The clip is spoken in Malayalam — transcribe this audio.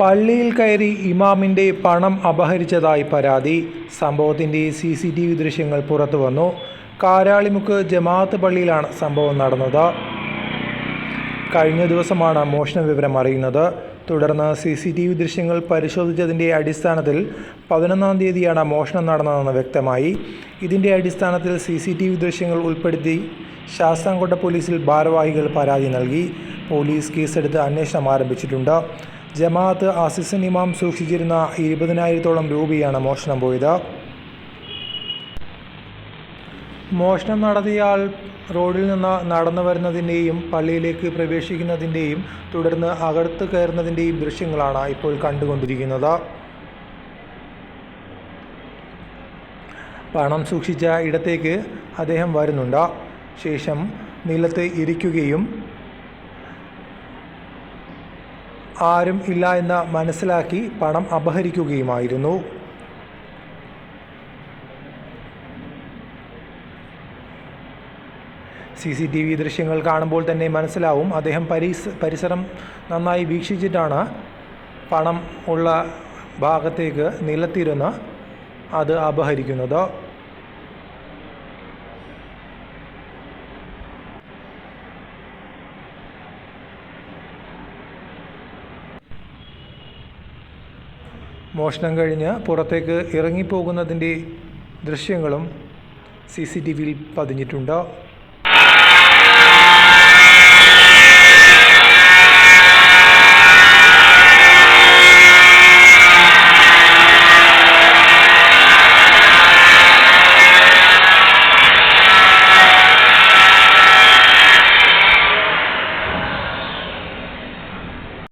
പള്ളിയിൽ കയറി ഇമാമിന്റെ പണം അപഹരിച്ചതായി പരാതി. സംഭവത്തിന്റെ സി സി ടി വി ദൃശ്യങ്ങൾ പുറത്തു വന്നു. കാരാളിമുക്ക് ജമാഅത്ത് പള്ളിയിലാണ് സംഭവം നടന്നത്. കഴിഞ്ഞ ദിവസമാണ് മോഷണ വിവരം അറിയുന്നത്. തുടർന്ന് സി സി ടി വി ദൃശ്യങ്ങൾ പരിശോധിച്ചതിന്റെ അടിസ്ഥാനത്തിൽ പതിനൊന്നാം തീയതിയാണ് മോഷണം നടന്നതെന്ന് വ്യക്തമായി. ഇതിന്റെ അടിസ്ഥാനത്തിൽ സി സി ടി വി ദൃശ്യങ്ങൾ ഉൾപ്പെടുത്തി ശാസ്താംകോട്ട പോലീസിൽ ഭാരവാഹികൾ പരാതി നൽകി. പോലീസ് കേസെടുത്ത് അന്വേഷണം ആരംഭിച്ചിട്ടുണ്ട്. ജമാഅത്ത് അസിസൻ ഇമാം സൂക്ഷിച്ചിരുന്ന ഇരുപതിനായിരത്തോളം രൂപയാണ് മോഷണം പോയത്. മോഷണം നടത്തിയയാൾ റോഡിൽ നിന്ന് നടന്നു വരുന്നതിന്റെയും പള്ളിയിലേക്ക് പ്രവേശിക്കുന്നതിന്റെയും തുടർന്ന് അകത്ത് കയറുന്നതിന്റെയും ദൃശ്യങ്ങളാണ് ഇപ്പോൾ കണ്ടുകൊണ്ടിരിക്കുന്നത്. പണം സൂക്ഷിച്ച ഇടത്തേക്ക് അദ്ദേഹം വരുന്നുണ്ട്. ശേഷം നിലത്ത് ഇരിക്കുകയും ആരും ഇല്ല എന്ന് മനസ്സിലാക്കി പണം അപഹരിക്കുകയുമായിരുന്നു. സി സി ടി വി ദൃശ്യങ്ങൾ കാണുമ്പോൾ തന്നെ മനസ്സിലാവും അദ്ദേഹം പരിസ് പരിസരം നന്നായി വീക്ഷിച്ചിട്ടാണ് പണം ഉള്ള ഭാഗത്തേക്ക് നിലത്തിരുന്ന് അത് അപഹരിക്കുന്നത്. മോഷണം കഴിഞ്ഞ് പുറത്തേക്ക് ഇറങ്ങിപ്പോകുന്നതിന്റെ ദൃശ്യങ്ങളും സി സി ടി വിയിൽ പതിഞ്ഞിട്ടുണ്ട്.